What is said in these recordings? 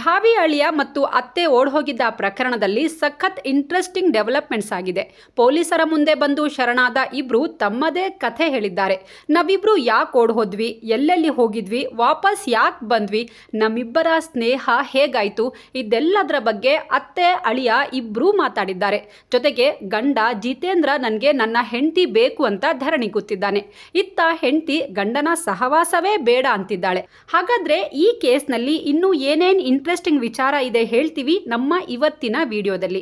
ಭಾವಿ ಅಳಿಯ ಮತ್ತು ಅತ್ತೆ ಓಡ್ಹೋಗಿದ್ದ ಪ್ರಕರಣದಲ್ಲಿ ಸಖತ್ ಇಂಟ್ರೆಸ್ಟಿಂಗ್ ಡೆವಲಪ್ಮೆಂಟ್ಸ್ ಆಗಿದೆ. ಪೊಲೀಸರ ಮುಂದೆ ಬಂದು ಶರಣಾದ ಇಬ್ರು ತಮ್ಮದೇ ಕಥೆ ಹೇಳಿದ್ದಾರೆ. ನಾವಿಬ್ರು ಯಾಕೆ ಓಡ್ಹೋದ್ವಿ? ಎಲ್ಲೆಲ್ಲಿ ಹೋಗಿದ್ವಿ? ವಾಪಸ್ ಯಾಕೆ ಬಂದ್ವಿ? ನಮ್ಮಿಬ್ಬರ ಸ್ನೇಹ ಹೇಗಾಯಿತು? ಇದೆಲ್ಲದರ ಬಗ್ಗೆ ಅತ್ತೆ ಅಳಿಯ ಇಬ್ಬರೂ ಮಾತಾಡಿದ್ದಾರೆ. ಜೊತೆಗೆ ಗಂಡ ಜಿತೇಂದ್ರ ನನಗೆ ನನ್ನ ಹೆಂಡತಿ ಬೇಕು ಅಂತ ಧರಣಿ ಕೂತಿದ್ದಾನೆ. ಇತ್ತ ಹೆಂಡತಿ ಗಂಡನ ಸಹವಾಸವೇ ಬೇಡ ಅಂತಿದ್ದಾಳೆ. ಹಾಗಾದ್ರೆ ಈ ಕೇಸ್ನಲ್ಲಿ ಇನ್ನೂ ಏನೇನು ಇಂಟ್ರೆಸ್ಟಿಂಗ್ ವಿಚಾರ ಇದೆ ಹೇಳ್ತೀವಿ ನಮ್ಮ ಇವತ್ತಿನ ವಿಡಿಯೋದಲ್ಲಿ.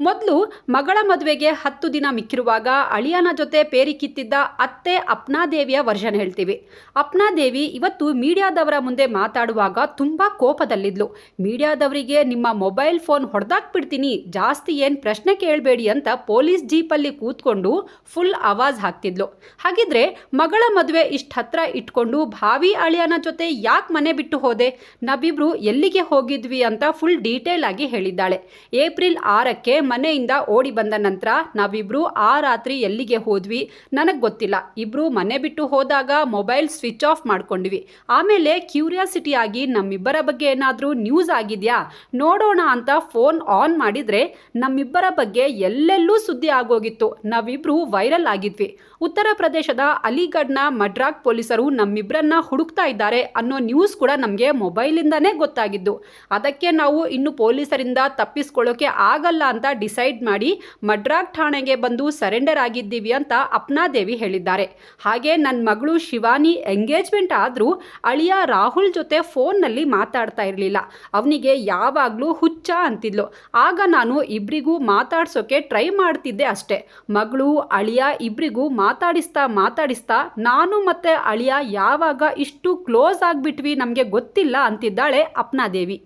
ಮೊದಲು ಮಗಳ ಮದುವೆಗೆ ಹತ್ತು ದಿನ ಮಿಕ್ಕಿರುವಾಗ ಅಳಿಯನ ಜೊತೆ ಪೇರಿ ಕಿತ್ತಿದ್ದ ಅತ್ತೆ ಅಪ್ನಾದೇವಿಯ ವರ್ಷನ್ ಹೇಳ್ತೀವಿ. ಅಪ್ನಾದೇವಿ ಇವತ್ತು ಮೀಡಿಯಾದವರ ಮುಂದೆ ಮಾತಾಡುವಾಗ ತುಂಬ ಕೋಪದಲ್ಲಿದ್ಲು. ಮೀಡಿಯಾದವರಿಗೆ ನಿಮ್ಮ ಮೊಬೈಲ್ ಫೋನ್ ಹೊಡೆದಾಕ್ಬಿಡ್ತೀನಿ, ಜಾಸ್ತಿ ಏನು ಪ್ರಶ್ನೆ ಕೇಳಬೇಡಿ ಅಂತ ಪೊಲೀಸ್ ಜೀಪಲ್ಲಿ ಕೂತ್ಕೊಂಡು ಫುಲ್ ಆವಾಜ್ ಹಾಕ್ತಿದ್ಲು. ಹಾಗಿದ್ರೆ ಮಗಳ ಮದುವೆ ಇಷ್ಟು ಹತ್ರ ಇಟ್ಕೊಂಡು ಭಾವಿ ಅಳಿಯನ ಜೊತೆ ಯಾಕೆ ಮನೆ ಬಿಟ್ಟು ಹೋದೆ, ನಾವಿಬ್ರು ಎಲ್ಲಿಗೆ ಹೋಗಿದ್ವಿ ಅಂತ ಫುಲ್ ಡೀಟೇಲ್ ಆಗಿ ಹೇಳಿದ್ದಾಳೆ. ಏಪ್ರಿಲ್ ಆರಕ್ಕೆ ಮನೆಯಿಂದ ಓಡಿ ಬಂದ ನಂತರ ನಾವಿಬ್ರು ಆ ರಾತ್ರಿ ಎಲ್ಲಿಗೆ ಹೋದ್ವಿ ನನಗೆ ಗೊತ್ತಿಲ್ಲ. ಇಬ್ರು ಮನೆ ಬಿಟ್ಟು ಹೋದಾಗ ಮೊಬೈಲ್ ಸ್ವಿಚ್ ಆಫ್ ಮಾಡ್ಕೊಂಡ್ವಿ. ಆಮೇಲೆ ಕ್ಯೂರಿಯಾಸಿಟಿ ಆಗಿ ನಮ್ಮಿಬ್ಬರ ಬಗ್ಗೆ ಏನಾದರೂ ನ್ಯೂಸ್ ಆಗಿದೆಯಾ? ನೋಡೋಣ ಅಂತ ಫೋನ್ ಆನ್ ಮಾಡಿದರೆ ನಮ್ಮಿಬ್ಬರ ಬಗ್ಗೆ ಎಲ್ಲೆಲ್ಲೂ ಸುದ್ದಿ ಆಗೋಗಿತ್ತು. ನಾವಿಬ್ರು ವೈರಲ್ ಆಗಿದ್ವಿ. ಉತ್ತರ ಪ್ರದೇಶದ ಅಲಿಗಢ್ನ ಮಡ್ರಾಕ್ ಪೊಲೀಸರು ನಮ್ಮಿಬ್ಬರನ್ನ ಹುಡುಕ್ತಾ ಇದ್ದಾರೆ ಅನ್ನೋ ನ್ಯೂಸ್ ಕೂಡ ನಮಗೆ ಮೊಬೈಲಿಂದನೇ ಗೊತ್ತಾಗಿದ್ದು. ಅದಕ್ಕೆ ನಾವು ಇನ್ನು ಪೊಲೀಸರಿಂದ ತಪ್ಪಿಸ್ಕೊಳ್ಳೋಕೆ ಆಗಲ್ಲ ಅಂತ ಡಿಸೈಡ್ ಮಾಡಿ ಮಡ್ರಾಕ್ ಠಾಣೆಗೆ ಬಂದು ಸರೆಂಡರ್ ಆಗಿದ್ದೀವಿ ಅಂತ ಅಪ್ನಾದೇವಿ ಹೇಳಿದ್ದಾರೆ. ಹಾಗೆ ನನ್ನ ಮಗಳು ಶಿವಾನಿ ಎಂಗೇಜ್ಮೆಂಟ್ ಆದರೂ ಅಳಿಯ ರಾಹುಲ್ ಜೊತೆ ಫೋನ್ನಲ್ಲಿ ಮಾತಾಡ್ತಾ ಇರಲಿಲ್ಲ. ಅವನಿಗೆ ಯಾವಾಗಲೂ ಹುಚ್ಚ ಅಂತಿದ್ಲು. ಆಗ ನಾನು ಇಬ್ಬರಿಗೂ ಮಾತಾಡ್ಸೋಕೆ ಟ್ರೈ ಮಾಡ್ತಿದ್ದೆ ಅಷ್ಟೇ. ಮಗಳು, ಅಳಿಯ ಇಬ್ಬರಿಗೂ ಮಾತಾಡಿಸ್ತಾ ಮಾತಾಡಿಸ್ತಾ ನಾನು ಮತ್ತೆ ಅಳಿಯ ಯಾವಾಗ ಇಷ್ಟು ಕ್ಲೋಸ್ ಆಗಿಬಿಟ್ವಿ ನಮಗೆ ಗೊತ್ತಿಲ್ಲ ಅಂತಿದ್ದಾಳೆ ಅಪ್ನಾದೇವಿ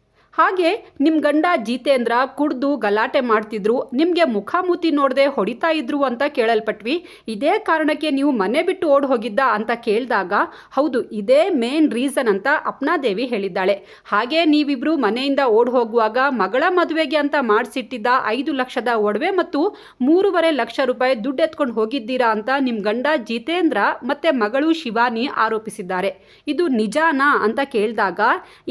ಹಾಗೆ ನಿಮ್ಮ ಗಂಡ ಜಿತೇಂದ್ರ ಕುಡ್ದು ಗಲಾಟೆ ಮಾಡ್ತಿದ್ರು, ನಿಮಗೆ ಮುಖಾಮುತಿ ನೋಡದೆ ಹೊಡಿತಾ ಇದ್ರು ಅಂತ ಕೇಳಲ್ಪಟ್ವಿ. ಇದೇ ಕಾರಣಕ್ಕೆ ನೀವು ಮನೆ ಬಿಟ್ಟು ಓಡ್ ಹೋಗಿದ್ದ ಅಂತ ಕೇಳಿದಾಗ, ಹೌದು, ಇದೇ ಮೇನ್ ರೀಸನ್ ಅಂತ ಅಪ್ನಾದೇವಿ ಹೇಳಿದ್ದಾಳೆ. ಹಾಗೆ ನೀವಿಬ್ರು ಮನೆಯಿಂದ ಓಡ್ ಹೋಗುವಾಗ ಮಗಳ ಮದುವೆಗೆ ಅಂತ ಮಾಡಿಸಿಟ್ಟಿದ್ದ ಐದು ಲಕ್ಷದ ಒಡವೆ ಮತ್ತು ಮೂರುವರೆ ಲಕ್ಷ ರೂಪಾಯಿ ದುಡ್ಡು ಎತ್ಕೊಂಡು ಹೋಗಿದ್ದೀರಾ ಅಂತ ನಿಮ್ಮ ಗಂಡ ಜಿತೇಂದ್ರ ಮತ್ತೆ ಮಗಳು ಶಿವಾನಿ ಆರೋಪಿಸಿದ್ದಾರೆ. ಇದು ನಿಜಾನಾ ಅಂತ ಕೇಳಿದಾಗ,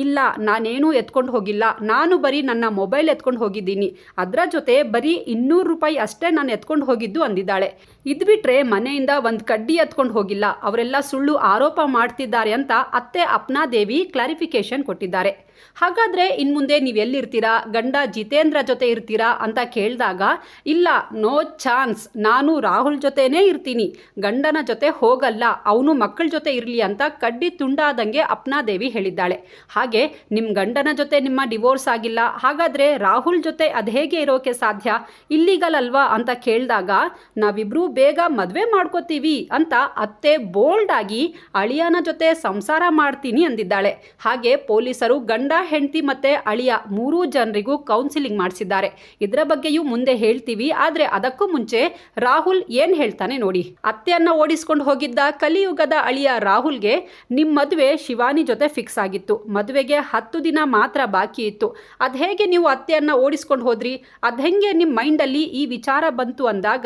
ಇಲ್ಲ, ನಾನೇನು ಎತ್ಕೊಂಡು ಹೋಗಿಲ್ಲ. ನಾನು ಬರೀ ನನ್ನ ಮೊಬೈಲ್ ಎತ್ಕೊಂಡು ಹೋಗಿದ್ದೀನಿ. ಅದರ ಜೊತೆ ಬರೀ ಇನ್ನೂರು ರೂಪಾಯಿ ಅಷ್ಟೇ ನಾನು ಎತ್ಕೊಂಡು ಹೋಗಿದ್ದು ಅಂದಿದ್ದಾಳೆ. ಇದ್ಬಿಟ್ರೆ ಮನೆಯಿಂದ ಒಂದು ಕಡ್ಡಿ ಎತ್ಕೊಂಡು ಹೋಗಿಲ್ಲ. ಅವರೆಲ್ಲ ಸುಳ್ಳು ಆರೋಪ ಮಾಡ್ತಿದ್ದಾರೆ ಅಂತ ಅತ್ತೆ ಅಪ್ನಾದೇವಿ ಕ್ಲಾರಿಫಿಕೇಶನ್ ಕೊಟ್ಟಿದ್ದಾರೆ. ಹಾಗಾದರೆ ಇನ್ನು ಮುಂದೆ ನೀವು ಎಲ್ಲಿರ್ತೀರಾ? ಗಂಡ ಜಿತೇಂದ್ರ ಜೊತೆ ಇರ್ತೀರಾ ಅಂತ ಕೇಳಿದಾಗ, ಇಲ್ಲ, ನೋ ಚಾನ್ಸ್. ನಾನು ರಾಹುಲ್ ಜೊತೆನೇ ಇರ್ತೀನಿ. ಗಂಡನ ಜೊತೆ ಹೋಗಲ್ಲ. ಅವನು ಮಕ್ಕಳ ಜೊತೆ ಇರಲಿ ಅಂತ ಕಡ್ಡಿ ತುಂಡಾದಂಗೆ ಅಪ್ನಾದೇವಿ ಹೇಳಿದ್ದಾಳೆ. ಹಾಗೆ ನಿಮ್ಮ ಗಂಡನ ಜೊತೆ ನಿಮ್ಮ ಡಿವೋರ್ಸ್ ಆಗಿಲ್ಲ. ಹಾಗಾದ್ರೆ ರಾಹುಲ್ ಜೊತೆ ಅದು ಹೇಗೆ ಇರೋಕೆ ಸಾಧ್ಯ? ಇಲ್ಲಿಗಲ್ ಅಲ್ವಾ ಅಂತ ಕೇಳಿದಾಗ, ನಾವಿಬ್ರು ಬೇಗ ಮದುವೆ ಮಾಡ್ಕೋತೀವಿ ಅಂತ ಅತ್ತೆ ಬೋಲ್ಡ್ ಆಗಿ ಅಳಿಯನ ಜೊತೆ ಸಂಸಾರ ಮಾಡ್ತೀನಿ ಅಂದಿದ್ದಾಳೆ. ಹಾಗೆ ಪೊಲೀಸರು ಗಂಡ ಹೆಂಡತಿ ಮತ್ತೆ ಅಳಿಯ ಮೂರೂ ಜನರಿಗೂ ಕೌನ್ಸಿಲಿಂಗ್ ಮಾಡಿಸಿದ್ದಾರೆ. ಇದರ ಬಗ್ಗೆಯೂ ಮುಂದೆ ಹೇಳ್ತೀವಿ, ಆದರೆ ಅದಕ್ಕೂ ಮುಂಚೆ ರಾಹುಲ್ ಏನು ಹೇಳ್ತಾನೆ ನೋಡಿ. ಅತ್ತೆಯನ್ನ ಓಡಿಸ್ಕೊಂಡು ಹೋಗಿದ್ದ ಕಲಿಯುಗದ ಅಳಿಯ ರಾಹುಲ್ಗೆ ನಿಮ್ಮ ಮದುವೆ ಶಿವಾನಿ ಜೊತೆ ಫಿಕ್ಸ್ ಆಗಿತ್ತು. ಮದುವೆಗೆ ಹತ್ತು ದಿನ ಮಾತ್ರ ಬಾಕಿ ಇತ್ತು. ಅದು ಹೇಗೆ ನೀವು ಅತ್ತೆಯನ್ನ ಓಡಿಸ್ಕೊಂಡು ಹೋದ್ರಿ? ಅದು ಹೆಂಗೆ ನಿಮ್ಮ ಮೈಂಡಲ್ಲಿ ಈ ವಿಚಾರ ಬಂತು ಅಂದಾಗ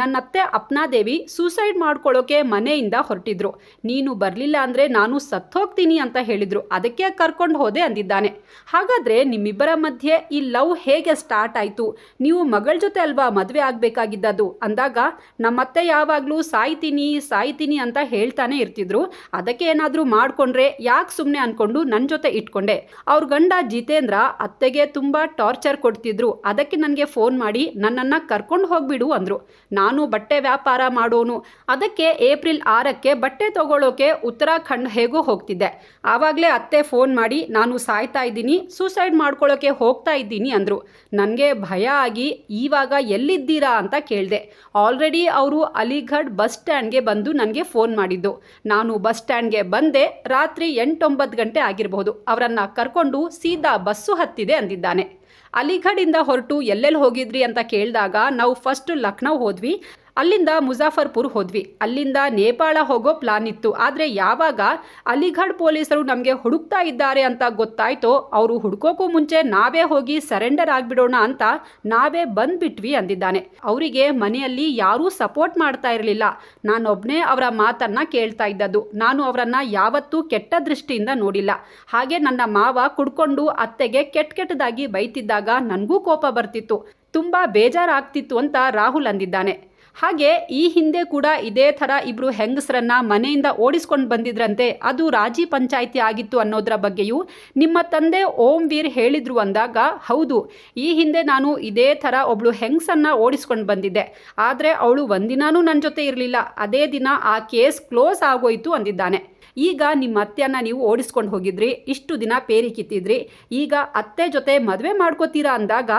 ನನ್ನ ಅತ್ತೆ ಅಪ್ನಾದೇವಿ ಸೂಸೈಡ್ ಮಾಡ್ಕೊಳ್ಳೋಕೆ ಮನೆಯಿಂದ ಹೊರಟಿದ್ರು. ನೀನು ಬರಲಿಲ್ಲ ಅಂದರೆ ನಾನು ಸತ್ತೋಗ್ತೀನಿ ಅಂತ ಹೇಳಿದ್ರು. ಅದಕ್ಕೆ ಕರ್ಕೊಂಡು ಹೋದೆ ಅಂದಿದ್ದಾನೆ ಹಾಗಾದರೆ ನಿಮ್ಮಿಬ್ಬರ ಮಧ್ಯೆ ಈ ಲವ್ ಹೇಗೆ ಸ್ಟಾರ್ಟ್ ಆಯಿತು? ನೀವು ಮಗಳ ಜೊತೆ ಅಲ್ವಾ ಮದುವೆ ಆಗಬೇಕಾಗಿದ್ದದ್ದು? ಅಂದಾಗ ನಮ್ಮತ್ತೆ ಯಾವಾಗಲೂ ಸಾಯ್ತೀನಿ ಸಾಯ್ತೀನಿ ಅಂತ ಹೇಳ್ತಾನೆ ಇರ್ತಿದ್ರು. ಅದಕ್ಕೆ ಏನಾದರೂ ಮಾಡಿಕೊಂಡ್ರೆ ಯಾಕೆ ಸುಮ್ಮನೆ ಅಂದ್ಕೊಂಡು ನನ್ನ ಜೊತೆ ಇಟ್ಕೊಂಡೆ. ಅವ್ರ ಗಂಡ ಜಿತೇಂದ್ರ ಅತ್ತೆಗೆ ತುಂಬ ಟಾರ್ಚರ್ ಕೊಡ್ತಿದ್ರು. ಅದಕ್ಕೆ ನನಗೆ ಫೋನ್ ಮಾಡಿ ನನ್ನನ್ನು ಕರ್ಕೊಂಡು ಹೋಗ್ಬಿಡು ಅಂದರು. ನಾನು ಬಟ್ಟೆ ವ್ಯಾಪಾರ ಮಾಡೋನು. ಅದಕ್ಕೆ ಏಪ್ರಿಲ್ ಆರಕ್ಕೆ ಬಟ್ಟೆ ತಗೊಳ್ಳೋಕೆ ಉತ್ತರಾಖಂಡ್ ಹೇಗೋ ಹೋಗ್ತಿದ್ದೆ. ಆವಾಗಲೇ ಅತ್ತೆ ಫೋನ್ ಮಾಡಿ, ನಾನು ಸಾಯ್ತಾ ಇದ್ದೀನಿ ಸೂಸೈಡ್ ಮಾಡ್ಕೊಳ್ಳೋಕೆ ಹೋಗ್ತಾ ಇದ್ದೀನಿ ಅಂದರು. ನನಗೆ ಭಯ ಆಗಿ ಇವಾಗ ಎಲ್ಲಿದ್ದೀರಾ? ಅಂತ ಕೇಳಿದೆ. ಆಲ್ರೆಡಿ ಅವರು ಅಲಿಘಡ್ ಬಸ್ ಸ್ಟ್ಯಾಂಡ್ಗೆ ಬಂದು ನನಗೆ ಫೋನ್ ಮಾಡಿದ್ದು. ನಾನು ಬಸ್ ಸ್ಟ್ಯಾಂಡ್ಗೆ ಬಂದೆ, ರಾತ್ರಿ ಎಂಟೊಂಬತ್ತು ಗಂಟೆ ಆಗಿರಬಹುದು ಅವರನ್ನು ಕರ್ಕೊಂಡು ಸೀದಾ ಬಸ್ಸು ಹತ್ತಿದೆ ಅಂದಿದ್ದಾನೆ. ಅಲಿಘಡಿಂದ ಹೊರಟು ಎಲ್ಲೆಲ್ಲಿ ಹೋಗಿದ್ರಿ ಅಂತ ಕೇಳಿದಾಗ ನಾವು ಫಸ್ಟ್ ಲಕ್ನೋ ಹೋದ್ವಿ. ಅಲ್ಲಿಂದ ಮುಜಾಫರ್ಪುರ್ ಹೋದ್ವಿ. ಅಲ್ಲಿಂದ ನೇಪಾಳ ಹೋಗೋ ಪ್ಲಾನ್ ಇತ್ತು. ಆದರೆ ಯಾವಾಗ ಅಲಿಘಡ್ ಪೊಲೀಸರು ನಮಗೆ ಹುಡುಕ್ತಾ ಇದ್ದಾರೆ ಅಂತ ಗೊತ್ತಾಯ್ತೋ, ಅವರು ಹುಡುಕೋಕ್ಕೂ ಮುಂಚೆ ನಾವೇ ಹೋಗಿ ಸರೆಂಡರ್ ಆಗಿಬಿಡೋಣ ಅಂತ ನಾವೇ ಬಂದ್ಬಿಟ್ವಿ ಅಂದಿದ್ದಾನೆ. ಅವರಿಗೆ ಮನೆಯಲ್ಲಿ ಯಾರೂ ಸಪೋರ್ಟ್ ಮಾಡ್ತಾ ಇರಲಿಲ್ಲ. ನಾನೊಬ್ಬನೇ ಅವರ ಮಾತನ್ನ ಕೇಳ್ತಾ ಇದ್ದದ್ದು. ನಾನು ಅವರನ್ನ ಯಾವತ್ತೂ ಕೆಟ್ಟ ದೃಷ್ಟಿಯಿಂದ ನೋಡಿಲ್ಲ. ಹಾಗೆ ನನ್ನ ಮಾವ ಕುಡ್ಕೊಂಡು ಅತ್ತೆಗೆ ಕೆಟ್ಟ ಕೆಟ್ಟದಾಗಿ ಬೈತಿದ್ದಾಗ ನನಗೂ ಕೋಪ ಬರ್ತಿತ್ತು. ತುಂಬ ಬೇಜಾರಾಗ್ತಿತ್ತು ಅಂತ ರಾಹುಲ್ ಅಂದಿದ್ದಾನೆ. ಹಾಗೆ ಈ ಹಿಂದೆ ಕೂಡ ಇದೇ ಥರ ಇಬ್ಬರು ಹೆಂಗಸರನ್ನ ಮನೆಯಿಂದ ಓಡಿಸ್ಕೊಂಡು ಬಂದಿದ್ರಂತೆ. ಅದು ರಾಜಿ ಪಂಚಾಯಿತಿ ಆಗಿತ್ತು ಅನ್ನೋದರ ಬಗ್ಗೆಯೂ ನಿಮ್ಮ ತಂದೆ ಓಂ ವೀರ್ ಹೇಳಿದ್ರು ಅಂದಾಗ, ಹೌದು, ಈ ಹಿಂದೆ ನಾನು ಇದೇ ಥರ ಒಬ್ಳು ಹೆಂಗಸನ್ನ ಓಡಿಸ್ಕೊಂಡು ಬಂದಿದ್ದೆ. ಆದರೆ ಅವಳು ಒಂದಿನಾನೂ ನನ್ನ ಜೊತೆ ಇರಲಿಲ್ಲ. ಅದೇ ದಿನ ಆ ಕೇಸ್ ಕ್ಲೋಸ್ ಆಗೋಯ್ತು ಅಂದಿದ್ದಾನೆ. ಈಗ ನಿಮ್ಮ ಅತ್ತೆಯನ್ನು ನೀವು ಓಡಿಸ್ಕೊಂಡು ಹೋಗಿದ್ರಿ, ಇಷ್ಟು ದಿನ ಪೇರಿ ಕಿತ್ತಿದ್ರಿ, ಈಗ ಅತ್ತೆ ಜೊತೆ ಮದುವೆ ಮಾಡ್ಕೋತೀರಾ ಅಂದಾಗ,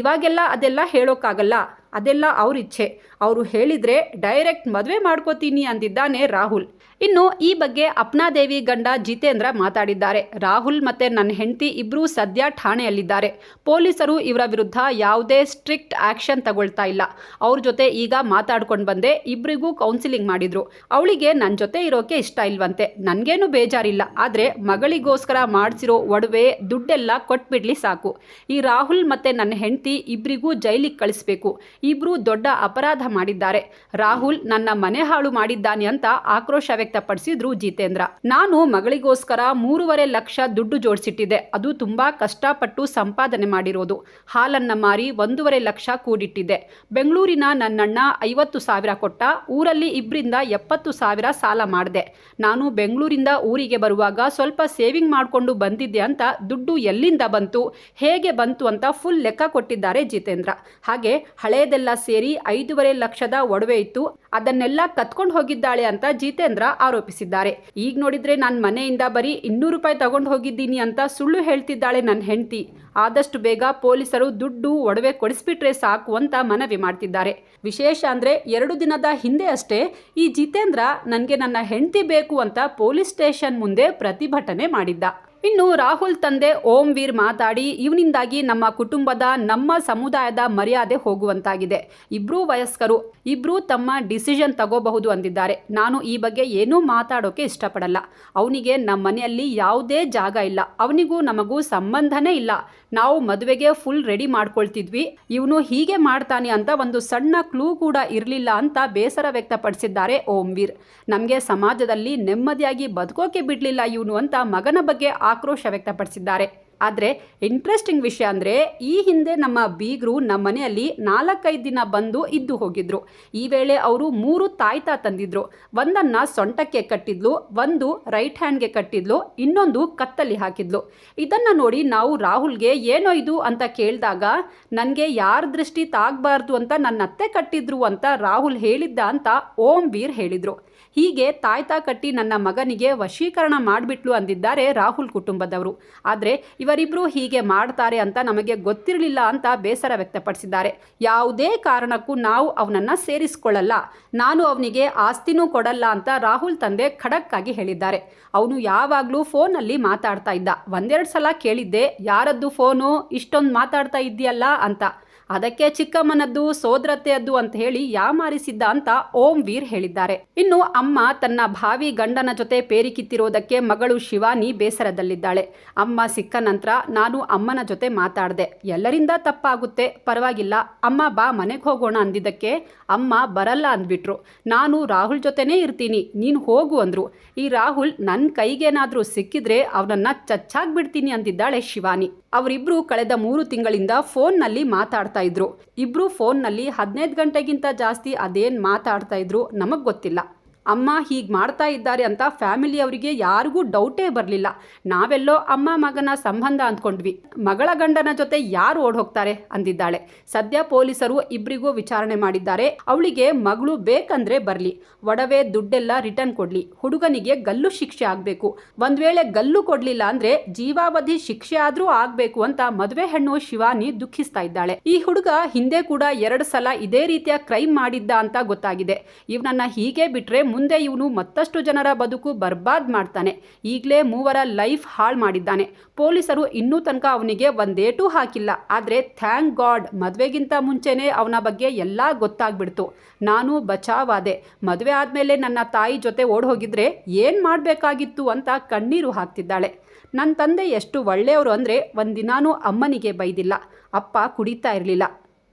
ಇವಾಗೆಲ್ಲ ಅದೆಲ್ಲ ಹೇಳೋಕ್ಕಾಗಲ್ಲ. ಅದೆಲ್ಲ ಅವ್ರ ಇಚ್ಛೆ ಅವರು ಹೇಳಿದರೆ ಡೈರೆಕ್ಟ್ ಮದುವೆ ಮಾಡ್ಕೋತೀನಿ ಅಂದಿದ್ದಾನೆ ರಾಹುಲ್. ಇನ್ನು ಈ ಬಗ್ಗೆ ಅಪ್ನಾದೇವಿ ಗಂಡ ಜಿತೇಂದ್ರ ಮಾತಾಡಿದ್ದಾರೆ. ರಾಹುಲ್ ಮತ್ತೆ ನನ್ನ ಹೆಂಡತಿ ಇಬ್ಬರೂ ಸದ್ಯ ಠಾಣೆಯಲ್ಲಿದ್ದಾರೆ. ಪೊಲೀಸರು ಇವರ ವಿರುದ್ಧ ಯಾವುದೇ ಸ್ಟ್ರಿಕ್ಟ್ ಆಕ್ಷನ್ ತಗೊಳ್ತಾ ಇಲ್ಲ. ಅವ್ರ ಜೊತೆ ಈಗ ಮಾತಾಡ್ಕೊಂಡು ಬಂದೆ ಇಬ್ಬರಿಗೂ ಕೌನ್ಸಿಲಿಂಗ್ ಮಾಡಿದ್ರು. ಅವಳಿಗೆ ನನ್ನ ಜೊತೆ ಇರೋಕೆ ಇಷ್ಟ ಇಲ್ವಂತೆ. ನನಗೇನು ಬೇಜಾರಿಲ್ಲ. ಆದರೆ ಮಗಳಿಗೋಸ್ಕರ ಮಾಡಿಸಿರೋ ಒಡವೆ ದುಡ್ಡೆಲ್ಲ ಕೊಟ್ಬಿಡ್ಲಿ ಸಾಕು. ಈ ರಾಹುಲ್ ಮತ್ತೆ ನನ್ನ ಹೆಂಡತಿ ಇಬ್ಬರಿಗೂ ಜೈಲಿಗೆ ಕಳಿಸ್ಬೇಕು. ಇಬ್ರು ದೊಡ್ಡ ಅಪರಾಧ ಮಾಡಿದ್ದಾರೆ. ರಾಹುಲ್ ನನ್ನ ಮನೆ ಹಾಳು ಮಾಡಿದ್ದಾನೆ ಅಂತ ಆಕ್ರೋಶ ವ್ಯಕ್ತಪಡಿಸಿದ್ರು ಜಿತೇಂದ್ರ. ನಾನು ಮಗಳಿಗೋಸ್ಕರ ಮೂರುವರೆ ಲಕ್ಷ ದುಡ್ಡು ಜೋಡಿಸಿಟ್ಟಿದ್ದೆ. ಅದು ತುಂಬಾ ಕಷ್ಟಪಟ್ಟು ಸಂಪಾದನೆ ಮಾಡಿರೋದು. ಹಾಲನ್ನ ಮಾರಿ ಒಂದೂವರೆ ಲಕ್ಷ ಕೂಡಿಟ್ಟಿದ್ದೆ. ಬೆಂಗಳೂರಿನ ನನ್ನಣ್ಣ ಐವತ್ತು ಸಾವಿರ ಕೊಟ್ಟ, ಊರಲ್ಲಿ ಇಬ್ಬರಿಂದ ಎಪ್ಪತ್ತು ಸಾವಿರ ಸಾಲ ಮಾಡಿದೆ. ನಾನು ಬೆಂಗಳೂರಿಂದ ಊರಿಗೆ ಬರುವಾಗ ಸ್ವಲ್ಪ ಸೇವಿಂಗ್ ಮಾಡಿಕೊಂಡು ಬಂದಿದ್ದೆ ಅಂತ ದುಡ್ಡು ಎಲ್ಲಿಂದ ಬಂತು, ಹೇಗೆ ಬಂತು ಅಂತ ಫುಲ್ ಲೆಕ್ಕ ಕೊಟ್ಟಿದ್ದಾರೆ ಜಿತೇಂದ್ರ. ಹಾಗೆ ಹಳೆಯದೆಲ್ಲ ಸೇರಿ ಐದೂವರೆ ಲಕ್ಷದ ಒಡವೆ ಇತ್ತು. ಅದನ್ನೆಲ್ಲ ಕತ್ಕೊಂಡು ಹೋಗಿದ್ದಾಳೆ ಅಂತ ಜಿತೇಂದ್ರ ಆರೋಪಿಸಿದ್ದಾರೆ. ಈಗ ನೋಡಿದ್ರೆ ನನ್ನ ಮನೆಯಿಂದ ಬರೀ ಇನ್ನೂರು ರೂಪಾಯಿ ತಗೊಂಡು ಹೋಗಿದ್ದೀನಿ ಅಂತ ಸುಳ್ಳು ಹೇಳ್ತಿದ್ದಾಳೆ ನನ್ನ ಹೆಂಡತಿ. ಆದಷ್ಟು ಬೇಗ ಪೊಲೀಸರು ದುಡ್ಡು ಒಡವೆ ಕೊಡಿಸ್ಬಿಟ್ರೆ ಸಾಕು ಅಂತ ಮನವಿ ಮಾಡ್ತಿದ್ದಾರೆ. ವಿಶೇಷ ಅಂದ್ರೆ ಎರಡು ದಿನದ ಹಿಂದೆ ಅಷ್ಟೇ ಈ ಜಿತೇಂದ್ರ ನನಗೆ ನನ್ನ ಹೆಂಡತಿ ಬೇಕು ಅಂತ ಪೊಲೀಸ್ ಸ್ಟೇಷನ್ ಮುಂದೆ ಪ್ರತಿಭಟನೆ ಮಾಡಿದ್ದ. ಇನ್ನು ರಾಹುಲ್ ತಂದೆ ಓಂ ವೀರ್ ಮಾತಾಡಿ ಇವನಿಂದಾಗಿ ನಮ್ಮ ಕುಟುಂಬದ, ನಮ್ಮ ಸಮುದಾಯದ ಮರ್ಯಾದೆ ಹೋಗುವಂತಾಗಿದೆ. ಇಬ್ಬರೂ ವಯಸ್ಕರು ಇಬ್ಬರೂ ತಮ್ಮ ಡಿಸಿಷನ್ ತಗೋಬಹುದು ಅಂದಿದ್ದಾರೆ. ನಾನು ಈ ಬಗ್ಗೆ ಏನೂ ಮಾತಾಡೋಕೆ ಇಷ್ಟಪಡಲ್ಲ. ಅವನಿಗೆ ನಮ್ಮ ಮನೆಯಲ್ಲಿ ಯಾವುದೇ ಜಾಗ ಇಲ್ಲ. ಅವನಿಗೂ ನಮಗೂ ಸಂಬಂಧನೇ ಇಲ್ಲ. ನಾವು ಮದುವೆಗೆ ಫುಲ್ ರೆಡಿ ಮಾಡ್ಕೊಳ್ತಿದ್ವಿ. ಇವನು ಹೀಗೆ ಮಾಡ್ತಾನೆ ಅಂತ ಒಂದು ಸಣ್ಣ ಕ್ಲೂ ಕೂಡ ಇರಲಿಲ್ಲ ಅಂತ ಬೇಸರ ವ್ಯಕ್ತಪಡಿಸಿದ್ದಾರೆ ಓಂ ವೀರ್. ನಮಗೆ ಸಮಾಜದಲ್ಲಿ ನೆಮ್ಮದಿಯಾಗಿ ಬದುಕೋಕೆ ಬಿಡಲಿಲ್ಲ ಇವನು ಅಂತ ಮಗನ ಬಗ್ಗೆ ಆಕ್ರೋಶ ವ್ಯಕ್ತಪಡಿಸಿದ್ದಾರೆ. ಆದರೆ ಇಂಟ್ರೆಸ್ಟಿಂಗ್ ವಿಷಯ ಅಂದರೆ ಈ ಹಿಂದೆ ನಮ್ಮ ಬೀಗರು ನಮ್ಮ ಮನೆಯಲ್ಲಿ ನಾಲ್ಕೈದು ದಿನ ಬಂದು ಇದ್ದು ಹೋಗಿದ್ರು. ಈ ವೇಳೆ ಅವರು ಮೂರು ತಾಯ್ತ ತಂದಿದ್ರು. ಒಂದನ್ನು ಸೊಂಟಕ್ಕೆ ಕಟ್ಟಿದ್ಲು, ಒಂದು ರೈಟ್ ಹ್ಯಾಂಡ್ಗೆ ಕಟ್ಟಿದ್ಲು, ಇನ್ನೊಂದು ಕತ್ತಲ್ಲಿ ಹಾಕಿದ್ಲು. ಇದನ್ನು ನೋಡಿ ನಾವು ರಾಹುಲ್ಗೆ, ಏನೋ ಇದು? ಅಂತ ಕೇಳಿದಾಗ, ನನಗೆ ಯಾರ ದೃಷ್ಟಿ ತಾಗಬಾರ್ದು ಅಂತ ನನ್ನ ಅತ್ತೆ ಕಟ್ಟಿದ್ರು ಅಂತ ರಾಹುಲ್ ಹೇಳಿದ್ದ ಅಂತ ಓಂ ವೀರ್ ಹೇಳಿದರು. ಹೀಗೆ ತಾಯ್ತಾ ಕಟ್ಟಿ ನನ್ನ ಮಗನಿಗೆ ವಶೀಕರಣ ಮಾಡಿಬಿಟ್ಲು ಅಂದಿದ್ದಾರೆ ರಾಹುಲ್ ಕುಟುಂಬದವರು. ಆದರೆ ಇವರಿಬ್ಬರು ಹೀಗೆ ಮಾಡ್ತಾರೆ ಅಂತ ನಮಗೆ ಗೊತ್ತಿರಲಿಲ್ಲ ಅಂತ ಬೇಸರ ವ್ಯಕ್ತಪಡಿಸಿದ್ದಾರೆ. ಯಾವುದೇ ಕಾರಣಕ್ಕೂ ನಾವು ಅವನನ್ನು ಸೇರಿಸಿಕೊಳ್ಳಲ್ಲ. ನಾನು ಅವನಿಗೆ ಆಸ್ತಿನೂ ಕೊಡಲ್ಲ ಅಂತ ರಾಹುಲ್ ತಂದೆ ಖಡಕ್ಕಾಗಿ ಹೇಳಿದ್ದಾರೆ. ಅವನು ಯಾವಾಗಲೂ ಫೋನಲ್ಲಿ ಮಾತಾಡ್ತಾ ಇದ್ದ. ಒಂದೆರಡು ಸಲ ಕೇಳಿದ್ದೆ, ಯಾರದ್ದು ಫೋನು? ಇಷ್ಟೊಂದು ಮಾತಾಡ್ತಾ ಇದೆಯಲ್ಲ ಅಂತ. ಅದಕ್ಕೆ ಚಿಕ್ಕಮ್ಮನದ್ದು ಸೋದರತ್ತೆಯದ್ದು ಅಂತ ಹೇಳಿ ಯಾಮಾರಿಸಿದ್ದ ಅಂತ ಓಂ ವೀರ್ ಹೇಳಿದ್ದಾರೆ. ಇನ್ನು ಅಮ್ಮ ತನ್ನ ಭಾವಿ ಗಂಡನ ಜೊತೆ ಪೇರಿಕಿತ್ತಿರೋದಕ್ಕೆ ಮಗಳು ಶಿವಾನಿ ಬೇಸರದಲ್ಲಿದ್ದಾಳೆ. ಅಮ್ಮ ಸಿಕ್ಕ ನಂತರ ನಾನು ಅಮ್ಮನ ಜೊತೆ ಮಾತಾಡಿದೆ. ಎಲ್ಲರಿಂದ ತಪ್ಪಾಗುತ್ತೆ? ಪರವಾಗಿಲ್ಲ. ಅಮ್ಮ ಬಾ ಮನೆಗೆ ಹೋಗೋಣ ಅಂದಿದ್ದಕ್ಕೆ ಅಮ್ಮ ಬರಲ್ಲ ಅಂದ್ಬಿಟ್ರು. ನಾನು ರಾಹುಲ್ ಜೊತೆನೇ ಇರ್ತೀನಿ. ನೀನು ಹೋಗು ಅಂದ್ರು. ಈ ರಾಹುಲ್ ನನ್ನ ಕೈಗೇನಾದರೂ ಸಿಕ್ಕಿದ್ರೆ ಅವನನ್ನ ಚಚ್ಚಾಗ್ಬಿಡ್ತೀನಿ ಅಂದಿದ್ದಾಳೆ ಶಿವಾನಿ. ಅವರಿಬ್ರು ಕಳೆದ ಮೂರು ತಿಂಗಳಿಂದ ಫೋನ್ನಲ್ಲಿ ಮಾತಾಡ್ತಾ ಇದ್ರು. ಇಬ್ರು ಫೋನ್ನಲ್ಲಿ ಹದಿನೈದು ಗಂಟೆಗಿಂತ ಜಾಸ್ತಿ ಅದೇನು ಮಾತಾಡ್ತಾ ಇದ್ರು ನಮಗೆ ಗೊತ್ತಿಲ್ಲ. ಅಮ್ಮ ಹೀಗೆ ಮಾಡ್ತಾ ಇದ್ದಾರೆ ಅಂತ ಫ್ಯಾಮಿಲಿಯವರಿಗೆ ಯಾರಿಗೂ ಡೌಟೇ ಬರಲಿಲ್ಲ. ನಾವೆಲ್ಲೋ ಅಮ್ಮ ಮಗನ ಸಂಬಂಧ ಅಂದ್ಕೊಂಡ್ವಿ. ಮಗಳ ಗಂಡನ ಜೊತೆ ಯಾರು ಓಡ್ ಹೋಗ್ತಾರೆ ಅಂದಿದ್ದಾಳೆ. ಸದ್ಯ ಪೊಲೀಸರು ಇಬ್ಬರಿಗೂ ವಿಚಾರಣೆ ಮಾಡಿದ್ದಾರೆ. ಅವಳಿಗೆ ಮಗಳು ಬೇಕಂದ್ರೆ ಬರಲಿ. ಒಡವೆ, ದುಡ್ಡೆಲ್ಲ ರಿಟರ್ನ್ ಕೊಡಲಿ. ಹುಡುಗನಿಗೆ ಗಲ್ಲು ಶಿಕ್ಷೆ ಆಗಬೇಕು. ಒಂದು ವೇಳೆ ಗಲ್ಲು ಕೊಡಲಿಲ್ಲ ಅಂದ್ರೆ ಜೀವಾವಧಿ ಶಿಕ್ಷೆ ಆದರೂ ಆಗಬೇಕು ಅಂತ ಮದುವೆ ಹೆಣ್ಣು ಶಿವಾನಿ ದುಃಖಿಸ್ತಾ ಇದ್ದಾಳೆ. ಈ ಹುಡುಗ ಹಿಂದೆ ಕೂಡ ಎರಡು ಸಲ ಇದೇ ರೀತಿಯ ಕ್ರೈಮ್ ಮಾಡಿದ್ದ ಅಂತ ಗೊತ್ತಾಗಿದೆ. ಇವನನ್ನ ಹೀಗೆ ಬಿಟ್ರೆ ಮುಂದೆ ಇವನು ಮತ್ತಷ್ಟು ಜನರ ಬದುಕು ಬರ್ಬಾದ್ ಮಾಡ್ತಾನೆ. ಈಗಲೇ ಮೂವರ ಲೈಫ್ ಹಾಳು ಮಾಡಿದ್ದಾನೆ. ಪೊಲೀಸರು ಇನ್ನೂ ತನಕ ಅವನಿಗೆ ಒಂದೇಟೂ ಹಾಕಿಲ್ಲ. ಆದರೆ ಥ್ಯಾಂಕ್ ಗಾಡ್ ಮದುವೆಗಿಂತ ಮುಂಚೆನೇ ಅವನ ಬಗ್ಗೆ ಎಲ್ಲ ಗೊತ್ತಾಗ್ಬಿಡ್ತು. ನಾನು ಬಚಾವಾದೆ. ಮದುವೆ ಆದಮೇಲೆ ನನ್ನ ತಾಯಿ ಜೊತೆ ಓಡ್ ಹೋಗಿದ್ರೆ ಏನು ಮಾಡಬೇಕಾಗಿತ್ತು ಅಂತ ಕಣ್ಣೀರು ಹಾಕ್ತಿದ್ದಾಳೆ. ನನ್ನ ತಂದೆ ಎಷ್ಟು ಒಳ್ಳೆಯವರು ಅಂದರೆ ಒಂದಿನಾನೂ ಅಮ್ಮನಿಗೆ ಬೈದಿಲ್ಲ. ಅಪ್ಪ ಕುಡಿತಾ ಇರಲಿಲ್ಲ.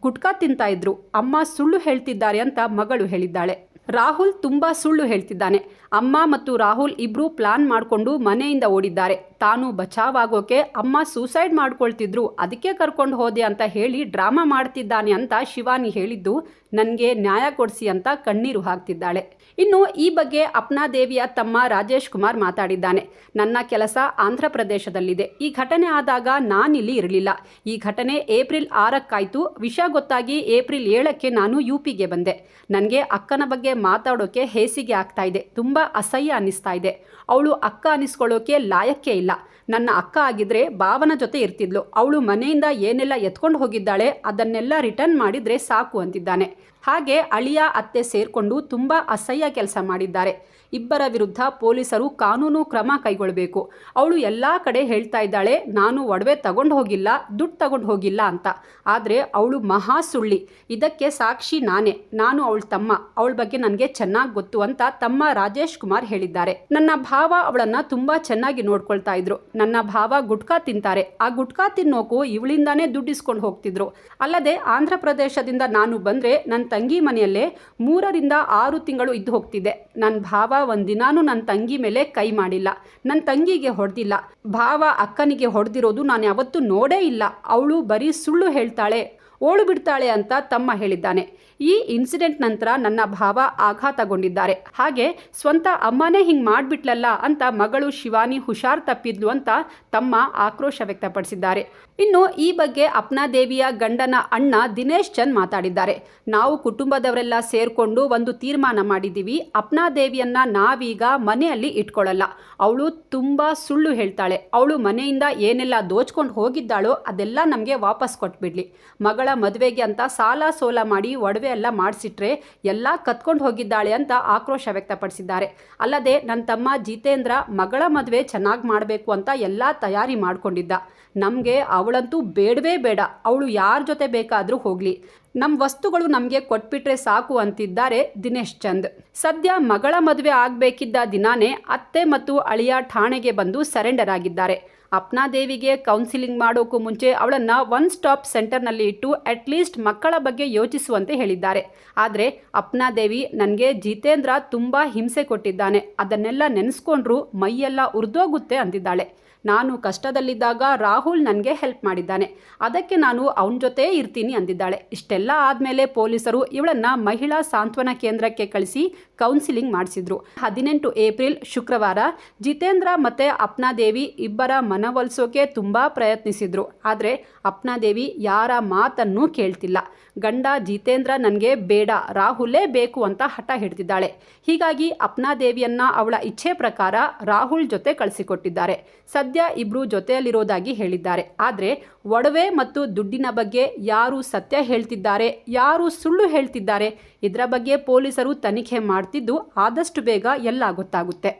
ಗುಟ್ಕಾ ತಿಂತಾ ಇದ್ರು. ಅಮ್ಮ ಸುಳ್ಳು ಹೇಳ್ತಿದ್ದಾರೆ ಅಂತ ಮಗಳು ಹೇಳಿದ್ದಾಳೆ. ರಾಹುಲ್ ತುಂಬ ಸುಳ್ಳು ಹೇಳ್ತಿದ್ದಾನೆ. ಅಮ್ಮ ಮತ್ತು ರಾಹುಲ್ ಇಬ್ಬರೂ ಪ್ಲಾನ್ ಮಾಡಿಕೊಂಡು ಮನೆಯಿಂದ ಓಡಿದ್ದಾರೆ. ತಾನು ಬಚಾವಾಗೋಕೆ ಅಮ್ಮ ಸೂಸೈಡ್ ಮಾಡ್ಕೊಳ್ತಿದ್ರು, ಅದಕ್ಕೆ ಕರ್ಕೊಂಡು ಹೋದೆ ಅಂತ ಹೇಳಿ ಡ್ರಾಮಾ ಮಾಡ್ತಿದ್ದಾನೆ ಅಂತ ಶಿವಾನಿ ಹೇಳಿದ್ದು, ನನಗೆ ನ್ಯಾಯ ಕೊಡಿಸಿ ಅಂತ ಕಣ್ಣೀರು ಹಾಕ್ತಿದ್ದಾಳೆ. ಇನ್ನು ಈ ಬಗ್ಗೆ ಅಪ್ನಾದೇವಿಯ ತಮ್ಮ ರಾಜೇಶ್ ಕುಮಾರ್ ಮಾತಾಡಿದ್ದಾನೆ. ನನ್ನ ಕೆಲಸ ಆಂಧ್ರ ಪ್ರದೇಶದಲ್ಲಿದೆ. ಈ ಘಟನೆ ಆದಾಗ ನಾನಿಲ್ಲಿ ಇರಲಿಲ್ಲ. ಈ ಘಟನೆ ಏಪ್ರಿಲ್ ಆರಕ್ಕಾಯ್ತು. ವಿಷಯ ಗೊತ್ತಾಗಿ ಏಪ್ರಿಲ್ ಏಳಕ್ಕೆ ನಾನು ಯು ಪಿಗೆ ಬಂದೆ. ನನಗೆ ಅಕ್ಕನ ಬಗ್ಗೆ ಮಾತಾಡೋಕೆ ಹೇಸಿಗೆ ಆಗ್ತಾ ಇದೆ. ತುಂಬ ಅಸಹ್ಯ ಅನ್ನಿಸ್ತಾ ಇದೆ. ಅವಳು ಅಕ್ಕ ಅನಿಸ್ಕೊಳ್ಳೋಕೆ ಲಾಯಕ್ಕೆ ಇಲ್ಲ. ನನ್ನ ಅಕ್ಕ ಆಗಿದ್ರೆ ಭಾವನ ಜೊತೆ ಇರ್ತಿದ್ಲು. ಅವಳು ಮನೆಯಿಂದ ಏನೆಲ್ಲ ಎತ್ಕೊಂಡು ಹೋಗಿದ್ದಾಳೆ ಅದನ್ನೆಲ್ಲ ರಿಟರ್ನ್ ಮಾಡಿದ್ರೆ ಸಾಕು ಅಂತಿದ್ದಾನೆ. ಹಾಗೆ ಅಳಿಯ ಅತ್ತೆ ಸೇರ್ಕೊಂಡು ತುಂಬ ಅಸಹ್ಯ ಕೆಲಸ ಮಾಡಿದ್ದಾರೆ. ಇಬ್ಬರ ವಿರುದ್ಧ ಪೊಲೀಸರು ಕಾನೂನು ಕ್ರಮ ಕೈಗೊಳ್ಳಬೇಕು. ಅವಳು ಎಲ್ಲ ಕಡೆ ಹೇಳ್ತಾ ಇದ್ದಾಳೆ, ನಾನು ಒಡವೆ ತಗೊಂಡು ಹೋಗಿಲ್ಲ, ದುಡ್ಡು ತಗೊಂಡು ಹೋಗಿಲ್ಲ ಅಂತ. ಆದರೆ ಅವಳು ಮಹಾ ಸುಳ್ಳಿ. ಇದಕ್ಕೆ ಸಾಕ್ಷಿ ನಾನೇ. ನಾನು ಅವಳ ತಮ್ಮ. ಅವಳ ಬಗ್ಗೆ ನನಗೆ ಚೆನ್ನಾಗಿ ಗೊತ್ತು ಅಂತ ತಮ್ಮ ರಾಜೇಶ್ ಕುಮಾರ್ ಹೇಳಿದ್ದಾರೆ. ನನ್ನ ಭಾವ ಅವಳನ್ನ ತುಂಬಾ ಚೆನ್ನಾಗಿ ನೋಡ್ಕೊಳ್ತಾ ಇದ್ರು. ನನ್ನ ಭಾವ ಗುಟ್ಕಾ ತಿಂತಾರೆ. ಆ ಗುಟ್ಕಾ ತಿನ್ನೋಕು ಇವಳಿಂದಾನೇ ದುಡ್ಡಿಸ್ಕೊಂಡು ಹೋಗ್ತಿದ್ರು. ಅಲ್ಲದೆ ಆಂಧ್ರ ಪ್ರದೇಶದಿಂದ ನಾನು ಬಂದ್ರೆ ನನ್ನ ತಂಗಿ ಮನೆಯಲ್ಲೇ ಮೂರರಿಂದ ಆರು ತಿಂಗಳು ಇದ್ದು ಹೋಗ್ತಿದ್ದೆ. ನನ್ನ ಭಾವ ಒಂದಿನಾನು ನನ್ನ ತಂಗಿ ಮೇಲೆ ಕೈ ಮಾಡಿಲ್ಲ. ನನ್ನ ತಂಗಿಗೆ ಹೊಡೆದಿಲ್ಲ. ಭಾವ ಅಕ್ಕನಿಗೆ ಹೊಡೆದಿರೋದು ನಾನು ಯಾವತ್ತೂ ನೋಡೇ ಇಲ್ಲ. ಅವಳು ಬರೀ ಸುಳ್ಳು ಹೇಳ್ತಾಳೆ. ಓಳು ಬಿಡ್ತಾಳೆ ಅಂತ ತಮ್ಮ ಹೇಳಿದ್ದಾನೆ. ಈ ಇನ್ಸಿಡೆಂಟ್ ನಂತರ ನನ್ನ ಭಾವ ಆಘಾತಗೊಂಡಿದ್ದಾರೆ. ಹಾಗೆ ಸ್ವಂತ ಅಮ್ಮನೇ ಹಿಂಗೆ ಮಾಡಿಬಿಟ್ಲಲ್ಲ ಅಂತ ಮಗಳು ಶಿವಾನಿ ಹುಷಾರ್ ತಪ್ಪಿದ್ಲು ಅಂತ ತಮ್ಮ ಆಕ್ರೋಶ ವ್ಯಕ್ತಪಡಿಸಿದ್ದಾರೆ. ಇನ್ನು ಈ ಬಗ್ಗೆ ಅಪ್ನಾದೇವಿಯ ಗಂಡನ ಅಣ್ಣ ದಿನೇಶ್ ಚಂದ್ ಮಾತಾಡಿದ್ದಾರೆ. ನಾವು ಕುಟುಂಬದವರೆಲ್ಲ ಸೇರಿಕೊಂಡು ಒಂದು ತೀರ್ಮಾನ ಮಾಡಿದ್ದೀವಿ. ಅಪ್ನಾದೇವಿಯನ್ನ ನಾವೀಗ ಮನೆಯಲ್ಲಿ ಇಟ್ಕೊಳ್ಳಲ್ಲ. ಅವಳು ತುಂಬ ಸುಳ್ಳು ಹೇಳ್ತಾಳೆ. ಅವಳು ಮನೆಯಿಂದ ಏನೆಲ್ಲ ದೋಚ್ಕೊಂಡು ಹೋಗಿದ್ದಾಳೋ ಅದೆಲ್ಲ ನಮಗೆ ವಾಪಸ್ ಕೊಟ್ಬಿಡ್ಲಿ. ಮಗಳ ಮದುವೆಗೆ ಅಂತ ಸಾಲ ಸೋಲ ಮಾಡಿ ಒಡವೆ ಎಲ್ಲ ಮಾಡಿಸಿಟ್ರೆ ಎಲ್ಲ ಕತ್ಕೊಂಡು ಹೋಗಿದ್ದಾಳೆ ಅಂತ ಆಕ್ರೋಶ ವ್ಯಕ್ತಪಡಿಸಿದ್ದಾರೆ. ಅಲ್ಲದೆ ನನ್ನ ತಮ್ಮ ಜಿತೇಂದ್ರ ಮಗಳ ಮದುವೆ ಚೆನ್ನಾಗಿ ಮಾಡಬೇಕು ಅಂತ ಎಲ್ಲ ತಯಾರಿ ಮಾಡ್ಕೊಂಡಿದ್ದ. ನಮಗೆ ಅವಳಂತೂ ಬೇಡವೇ ಬೇಡ. ಅವಳು ಯಾರ ಜೊತೆ ಬೇಕಾದರೂ ಹೋಗಲಿ. ನಮ್ಮ ವಸ್ತುಗಳು ನಮಗೆ ಕೊಟ್ಬಿಟ್ರೆ ಸಾಕು ಅಂತಿದ್ದಾರೆ ದಿನೇಶ್ ಚಂದ್. ಸದ್ಯ ಮಗಳ ಮದುವೆ ಆಗಬೇಕಿದ್ದ ದಿನಾನೇ ಅತ್ತೆ ಮತ್ತು ಅಳಿಯ ಠಾಣೆಗೆ ಬಂದು ಸರೆಂಡರ್ ಆಗಿದ್ದಾರೆ. ಅಪ್ನಾದೇವಿಗೆ ಕೌನ್ಸಿಲಿಂಗ್ ಮಾಡೋಕ್ಕೂ ಮುಂಚೆ ಅವಳನ್ನು ಒನ್ ಸ್ಟಾಪ್ ಸೆಂಟರ್ನಲ್ಲಿ ಇಟ್ಟು ಅಟ್ಲೀಸ್ಟ್ ಮಕ್ಕಳ ಬಗ್ಗೆ ಯೋಚಿಸುವಂತೆ ಹೇಳಿದ್ದಾರೆ. ಆದರೆ ಅಪ್ನಾದೇವಿ ನನಗೆ ಜಿತೇಂದ್ರ ತುಂಬ ಹಿಂಸೆ ಕೊಟ್ಟಿದ್ದಾನೆ. ಅದನ್ನೆಲ್ಲ ನೆನೆಸ್ಕೊಂಡ್ರು ಮೈಯೆಲ್ಲ ಉರಿದೋಗುತ್ತೆ ಅಂದಿದ್ದಾಳೆ ನಾನು ಕಷ್ಟದಲ್ಲಿದ್ದಾಗ ರಾಹುಲ್ ನನಗೆ ಹೆಲ್ಪ್ ಮಾಡಿದ್ದಾನೆ. ಅದಕ್ಕೆ ನಾನು ಅವನ ಜೊತೆ ಇರ್ತೀನಿ ಅಂದಿದ್ದಾಳೆ ಇಷ್ಟೆಲ್ಲ ಆದಮೇಲೆ ಪೊಲೀಸರು ಇವಳನ್ನು ಮಹಿಳಾ ಸಾಂತ್ವನ ಕೇಂದ್ರಕ್ಕೆ ಕಳಿಸಿ ಕೌನ್ಸಿಲಿಂಗ್ ಮಾಡಿಸಿದ್ರು. ಹದಿನೆಂಟು ಏಪ್ರಿಲ್ ಶುಕ್ರವಾರ ಜಿತೇಂದ್ರ ಮತ್ತು ಅಪ್ನಾದೇವಿ ಇಬ್ಬರ ಮನವೊಲಿಸೋಕೆ ತುಂಬ ಪ್ರಯತ್ನಿಸಿದ್ರು. ಆದರೆ ಅಪ್ನಾದೇವಿ ಯಾರ ಮಾತನ್ನೂ ಕೇಳ್ತಿಲ್ಲ. ಗಂಡ ಜಿತೇಂದ್ರ ನನಗೆ ಬೇಡ, ರಾಹುಲೇ ಬೇಕು ಅಂತ ಹಠ ಹಿಡಿದಿದ್ದಾಳೆ. ಹೀಗಾಗಿ ಅಪ್ನಾದೇವಿಯನ್ನು ಅವಳ ಇಚ್ಛೆ ಪ್ರಕಾರ ರಾಹುಲ್ ಜೊತೆ ಕಳಿಸಿಕೊಟ್ಟಿದ್ದಾರೆ. ಸದ್ಯ ಇಬ್ರು ಜೊತೆಯಲ್ಲಿರೋದಾಗಿ ಹೇಳಿದ್ದಾರೆ. ಆದರೆ ಒಡವೆ ಮತ್ತು ದುಡ್ಡಿನ ಬಗ್ಗೆ ಯಾರು ಸತ್ಯ ಹೇಳ್ತಿದ್ದಾರೆ, ಯಾರು ಸುಳ್ಳು ಹೇಳ್ತಿದ್ದಾರೆ ಇದರ ಬಗ್ಗೆ ಪೊಲೀಸರು ತನಿಖೆ ಮಾಡ್ತಿದ್ದು ಆದಷ್ಟು ಬೇಗ ಎಲ್ಲ ಗೊತ್ತಾಗುತ್ತೆ.